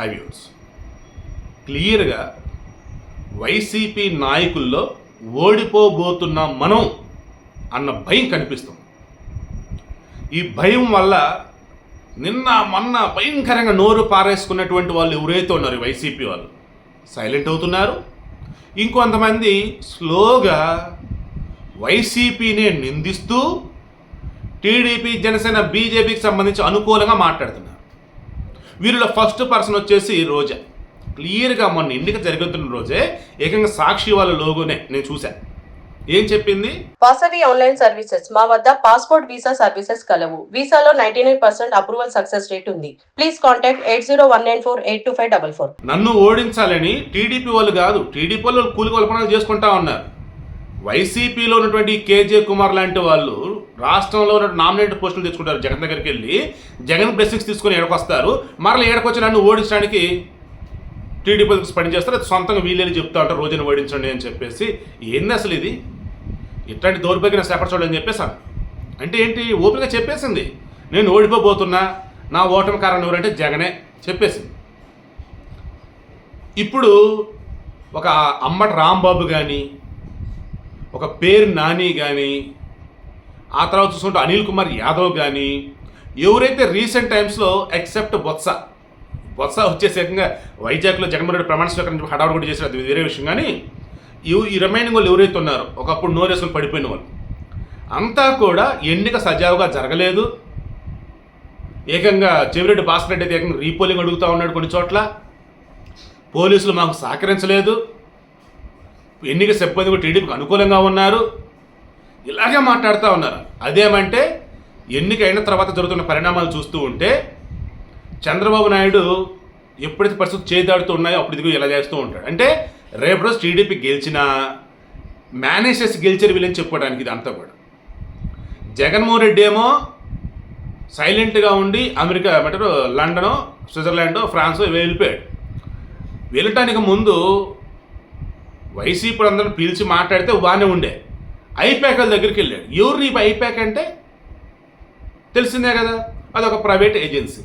హైవ్యూస్ క్లియర్గా వైసీపీ నాయకుల్లో ఓడిపోబోతున్నాం మనం అన్న భయం కనిపిస్తుంది. ఈ భయం వల్ల నిన్న మొన్న భయంకరంగా నోరు పారేసుకున్నటువంటి వాళ్ళు ఎవరైతే ఉన్నారు వైసీపీ వాళ్ళు సైలెంట్ అవుతున్నారు. ఇంకొంతమంది స్లోగా వైసీపీనే నిందిస్తూ టీడీపీ జనసేన బీజేపీకి సంబంధించి అనుకూలంగా మాట్లాడుతున్నారు. వీరిలో ఫస్ట్ పర్సన్ వచ్చేసి రోజా. క్లియర్గా మొన్న ఎన్నిక జరుగుతున్న రోజే ఏకంగా సాక్షి వాళ్ళ లోగోనే నేను చూశాను. ఏం చెప్పింది? Vasavi online services. మా వద్ద పాస్పోర్ట్ వీసా సర్వీసెస్ కలవు. వీసాలో ninety nine percent approval success rate ఉంది. Please contact eight zero one nine four eight two five double four. నన్ను ఓడించాలని టీడీపీ వాళ్ళు కాదు టీడీపీ వాళ్ళు కూలి కల్పనలు చేసుకుంటా ఉన్నారు. వైసీపీలో ఉన్నటువంటి కేజే కుమార్ లాంటి వాళ్ళు రాష్ట్రంలో ఉన్న నామినేట్ పోస్టులు తెచ్చుకుంటారు. జగన్ దగ్గరికి వెళ్ళి జగన్ బ్లెస్సింగ్స్ తీసుకొని ఎడకొస్తారు మరలా ఎడకొచ్చి నన్ను ఓడించడానికి టీడీపీ పని చేస్తారు. అది సొంతంగా వీళ్ళని చెప్తా ఉంటారు రోజున ఓడించండి అని చెప్పేసి. ఏంది అసలు ఇది? ఇట్లాంటి దౌర్భాగ్యం సేపరచండి అని చెప్పేసాను అంటే ఏంటి? ఓపెన్గా చెప్పేసింది. నేను ఓడిపోబోతున్నా నా ఓటమి కారణం ఎవరంటే జగనే చెప్పేసింది. ఇప్పుడు ఒక అమ్మటి రాంబాబు కానీ ఒక పేరు నాని కానీ ఆ తర్వాత చూసుకుంటే అనిల్ కుమార్ యాదవ్ కానీ ఎవరైతే రీసెంట్ టైమ్స్లో ఎక్సెప్ట్ బొత్స బొత్స వచ్చేసి ఏకంగా వైజాగ్లో జగన్మోహన్ రెడ్డి ప్రమాణ స్వీకరణ హడావుడు కూడా చేశారు అది వేరే విషయం. కానీ ఇవి ఈ రిమైనింగ్ వాళ్ళు ఎవరైతే ఉన్నారో ఒకప్పుడు నోరేసులు పడిపోయిన వాళ్ళు అంతా కూడా ఎన్నిక సజావుగా జరగలేదు. ఏకంగా చెవిరెడ్డి భాస్కర్ రెడ్డి అయితే ఏకంగా రీపోలింగ్ అడుగుతూ ఉన్నాడు కొన్ని చోట్ల. పోలీసులు మాకు సహకరించలేదు. ఎన్నిక సిబ్బంది కూడా టీడీపీకి అనుకూలంగా ఉన్నారు. ఇలాగే మాట్లాడుతూ ఉన్నారు. అదేమంటే ఎన్నికైన తర్వాత జరుగుతున్న పరిణామాలు చూస్తూ ఉంటే చంద్రబాబు నాయుడు ఎప్పుడైతే పరిస్థితులు చేదాడుతూ ఉన్నాయో అప్పుడు ఇదిగో ఇలా చేస్తూ ఉంటాడు. అంటే రేపు రోజు టీడీపీ గెలిచినా మేనేజ్ చేసి గెలిచారు వీళ్ళని చెప్పుకోవడానికి ఇది అంతా కూడా. జగన్మోహన్ రెడ్డి ఏమో సైలెంట్గా ఉండి అమెరికా ఏమంటారు లండన్ స్విట్జర్లాండ్ ఫ్రాన్స్ వెళ్ళిపోయాడు. వెళ్ళటానికి ముందు వైసీపీ అందరూ పిలిచి మాట్లాడితే బాగానే ఉండే. ఐప్యాక్ దగ్గరికి వెళ్ళాడు ఎవరు నీ ఐప్యాక్ అంటే? తెలిసిందే కదా? అదొక ప్రైవేట్ ఏజెన్సీ.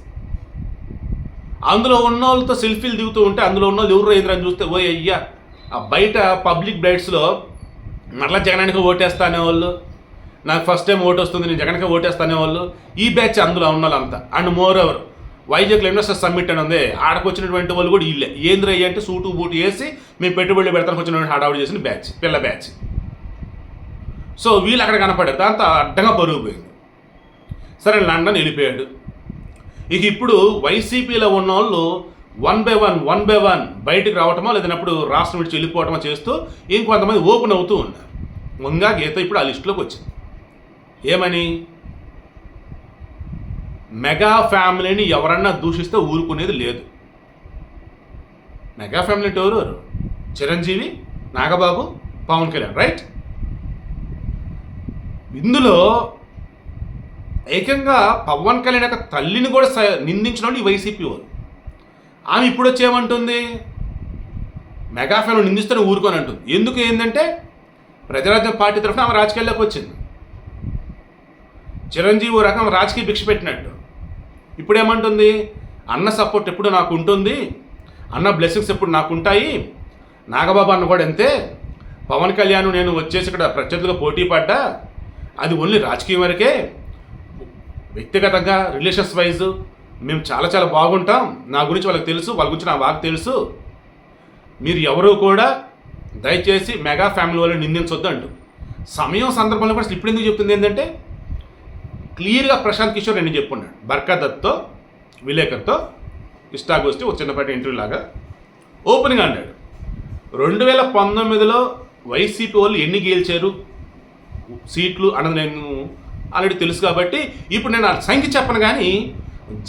అందులో ఉన్న వాళ్ళతో సెల్ఫీలు దిగుతూ ఉంటే అందులో ఉన్న వాళ్ళు ఎవరు ఎదురని చూస్తే ఓ అయ్యా ఆ బయట పబ్లిక్ బ్రైట్స్లో మరలా జగనానికి ఓటేస్తానే వాళ్ళు నాకు ఫస్ట్ టైం ఓటు వస్తుంది నేను జగన్కి ఓటేస్తానే వాళ్ళు ఈ బ్యాచ్ అందులో ఉన్న వాళ్ళంతా అండ్ మోర్ ఎవరు వైజాగ్లో ఇన్వెస్టర్ సమ్మిట్ అని ఉంది. ఆడకు వచ్చినటువంటి వాళ్ళు కూడా ఇల్లే. ఏంద్రయ్య అంటే సూటు బూటు వేసి మేము పెట్టుబడులు పెడతానికి వచ్చినటువంటి హడావుడు చేసిన బ్యాచ్ పిల్ల బ్యాచ్. సో వీళ్ళు అక్కడ కనపడారు దాంతో అడ్డంగా పరుగు పోయింది. సరే లండన్ వెళ్ళిపోయాడు. ఇక ఇప్పుడు వైసీపీలో ఉన్న వాళ్ళు one by one one by one బయటకు రావటమో లేదన్నప్పుడు రాష్ట్రం విడిచి వెళ్ళిపోవటమో చేస్తూ ఇంకొంతమంది ఓపెన్ అవుతూ ఉన్నారు. ముంగా గీత ఇప్పుడు ఆ లిస్టులోకి వచ్చింది. ఏమని? మెగా ఫ్యామిలీని ఎవరన్నా దూషిస్తే ఊరుకునేది లేదు. మెగా ఫ్యామిలీ అంటే ఎవరు? చిరంజీవి నాగబాబు పవన్ కళ్యాణ్ రైట్? ఇందులో ఏకంగా పవన్ కళ్యాణ్ యొక్క తల్లిని కూడా స- నిందించిన వాళ్ళు ఈ వైసీపీ వాళ్ళు ఆమె ఇప్పుడు వచ్చేమంటుంది ఏమంటుంది? మెగా నిందిస్తూనే ఊరుకొని అంటుంది. ఎందుకు ఏంటంటే ప్రజారాజ్యం పార్టీ తరఫున ఆమె రాజకీయాల్లోకి వచ్చింది. చిరంజీవి ఓ రకం రాజకీయ భిక్ష పెట్టినట్టు. ఇప్పుడు ఏమంటుంది? అన్న సపోర్ట్ ఎప్పుడు నాకు ఉంటుంది? అన్న బ్లెస్సింగ్స్ ఎప్పుడు నాకు ఉంటాయి? నాగబాబు అన్న కూడా అంతే. పవన్ కళ్యాణ్ నేను వచ్చేసి ఇక్కడ ప్రత్యర్థులుగా పోటీ పడ్డా. అది ఓన్లీ రాజకీయం వరకే. వ్యక్తిగతంగా రిలేషన్స్ వైజ్ మేము చాలా చాలా బాగుంటాం. నా గురించి వాళ్ళకి తెలుసు వాళ్ళ గురించి నా వాకు తెలుసు. మీరు ఎవరూ కూడా దయచేసి మెగా ఫ్యామిలీ వాళ్ళని నిందించొద్దు అంటూ సమయం సందర్భంలో కూడా ఇప్పుడు ఎందుకు చెప్తుంది ఏంటంటే క్లియర్గా ప్రశాంత్ కిషోర్ నేను చెప్పున్నాడు. బర్కాదత్తో విలేకర్తో ఇష్టాగోష్ఠి ఒక చిన్నపాటి ఇంటర్వ్యూ లాగా. ఓపెనింగ్ అన్నాడు. రెండు వేల పంతొమ్మిదిలో వైసీపీ వాళ్ళు ఎన్ని గెలిచారు? సీట్లు అన్నది నేను ఆల్రెడీ తెలుసు కాబట్టి ఇప్పుడు నేను ఆ సంఖ్య చెప్పను కానీ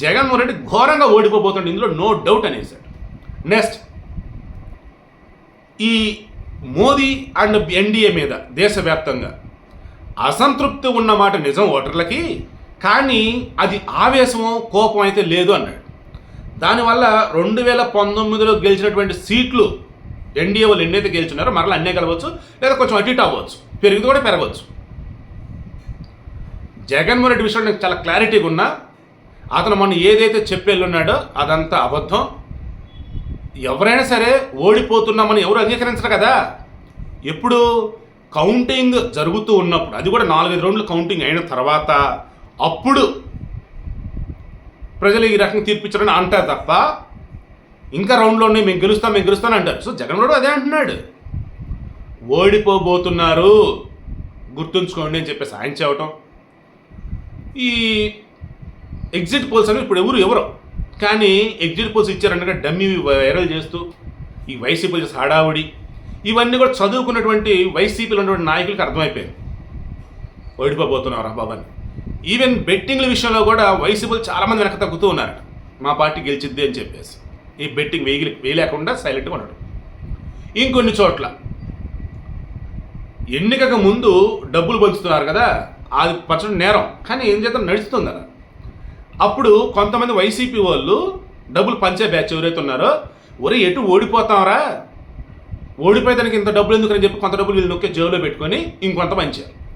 జగన్మోహన్ రెడ్డి ఘోరంగా ఓడిపోబోతుండే. ఇందులో నో డౌట్ అనేసాడు నెక్స్ట్ ఈ మోదీ అండ్ ఎన్డీఏ మీద దేశవ్యాప్తంగా అసంతృప్తి ఉన్న మాట నిజం ఓటర్లకి కానీ అది ఆవేశమో కోపం అయితే లేదు అన్నాడు. దానివల్ల రెండు వేల పంతొమ్మిదిలో గెలిచినటువంటి సీట్లు ఎన్డీఏ వాళ్ళు ఎన్నైతే గెలిచున్నారో మరలా అన్నే కలవచ్చు లేదా కొంచెం అటు ఇటు అవ్వచ్చు. పెరిగింది కూడా పెరగవచ్చు. జగన్మోహన్ రెడ్డి విషయంలో నాకు చాలా క్లారిటీగా ఉన్నా. అతను మొన్న ఏదైతే చెప్పెళ్ళున్నాడో అదంతా అబద్ధం. ఎవరైనా సరే ఓడిపోతున్నామని ఎవరు అంగీకరించరు కదా. ఎప్పుడు కౌంటింగ్ జరుగుతూ ఉన్నప్పుడు అది కూడా నాలుగైదు రౌండ్లు కౌంటింగ్ అయిన తర్వాత అప్పుడు ప్రజలు ఈ రకంగా తీర్పిచ్చారని అంటారు తప్ప ఇంకా రౌండ్లోనే మేము గెలుస్తాం మేము గెలుస్తాం అంటారు. సో జగన్ కూడా అదే అంటున్నాడు. ఓడిపోబోతున్నారు. గుర్తుంచుకోండి అని చెప్పేసి ఆయన చెప్పటం. ఈ ఎగ్జిట్ పోల్స్ అనేవి ఇప్పుడు ఎవరు ఎవరు కానీ ఎగ్జిట్ పోల్స్ ఇచ్చారనగా డమ్మీ వైరల్ చేస్తూ ఈ వైసీపీ చేసే హడావుడి ఇవన్నీ కూడా చదువుకున్నటువంటి వైసీపీలో ఉన్నటువంటి నాయకులకు అర్థమైపోయింది. ఓడిపోబోతున్నారు బాబాని ఈవెన్ బెట్టింగ్ల విషయంలో కూడా వైసీపీలు చాలామంది వెనక తగ్గుతూ ఉన్నారట. మా పార్టీ గెలిచిద్ది అని చెప్పేసి. ఈ బెట్టింగ్ వేయలే వేయలేకుండా సైలెంట్గా ఉండడం ఇంకొన్ని చోట్ల ఎన్నికకు ముందు డబ్బులు పంచుతున్నారు కదా అది పచ్చడి నేరం. కానీ ఏం చేద్దాం? నడుస్తుంది కదా అప్పుడు కొంతమంది వైసీపీ వాళ్ళు డబ్బులు పంచే బ్యాచ్ ఎవరైతే ఉన్నారో ఒరే ఎటు ఓడిపోతాంరా? ఓడిపోయేదానికి ఇంత డబ్బులు ఎందుకని చెప్పి కొంత డబ్బులు వీళ్ళు నొక్కే జేబులో పెట్టుకొని ఇంకొంత పంచారు.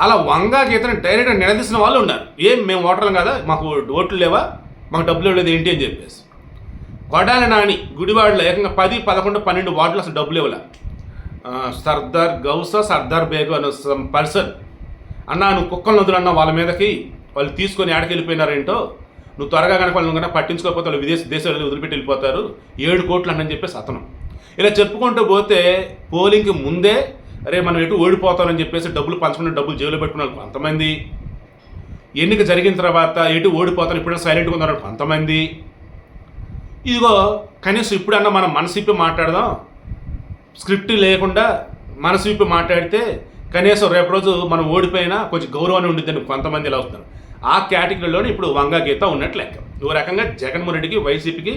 అలా వంగాకి ఇతను డైరెక్ట్గా నిలదీసిన వాళ్ళు ఉన్నారు. ఏం మేము ఓటర్లం కదా? మాకు ఓట్లు లేవా? మాకు డబ్బులు ఇవ్వలేదు ఏంటి? అని చెప్పేసి. కొడాలి నాని గుడివాడలో ఏకంగా పది పదకొండు పన్నెండు వార్డులు అసలు డబ్బులు ఇవ్వలే. సర్దార్ గౌస సర్దార్ బేగు అనే సమ్ పర్సన్. అన్నా నువ్వు కుక్కలు వదులన్న వాళ్ళ మీదకి వాళ్ళు తీసుకొని ఆడకి వెళ్ళిపోయినారేంటో నువ్వు త్వరగా కనుక వాళ్ళు కనుక పట్టించుకోకపోతే వాళ్ళు విదేశ దేశాలు వదిలిపెట్టి వెళ్ళిపోతారు. ఏడు కోట్లు అన్నని చెప్పేసి అతను. ఇలా చెప్పుకుంటూ పోతే పోలింగ్కి ముందే అరే మనం ఎటు ఓడిపోతామని చెప్పేసి డబ్బులు పంచుకున్న డబ్బులు జేబులో పెట్టుకున్నారు కొంతమంది. ఎన్నిక జరిగిన తర్వాత ఎటు ఓడిపోతాను ఇప్పుడైనా సైలెంట్గా ఉన్నారు కొంతమంది. ఇదిగో కనీసం ఇప్పుడన్నా మనం మనసు మాట్లాడదాం. స్క్రిప్ట్ లేకుండా మనసు విప్పి మాట్లాడితే కనీసం రేపు రోజు మనం ఓడిపోయినా కొంచెం గౌరవాన్ని ఉండిద్దని కొంతమంది ఇలా అవుతున్నారు ఆ కేటగిరీలోనే ఇప్పుడు వంగా గీత ఉన్నట్లు లెక్క. ఓ రకంగా జగన్మోహన్ రెడ్డికి వైసీపీకి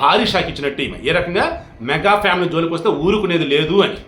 భారీ షాక్ ఇచ్చినట్టు ఈమె ఏ రకంగా మెగా ఫ్యామిలీ జోలికి వస్తే ఊరుకునేది లేదు అని.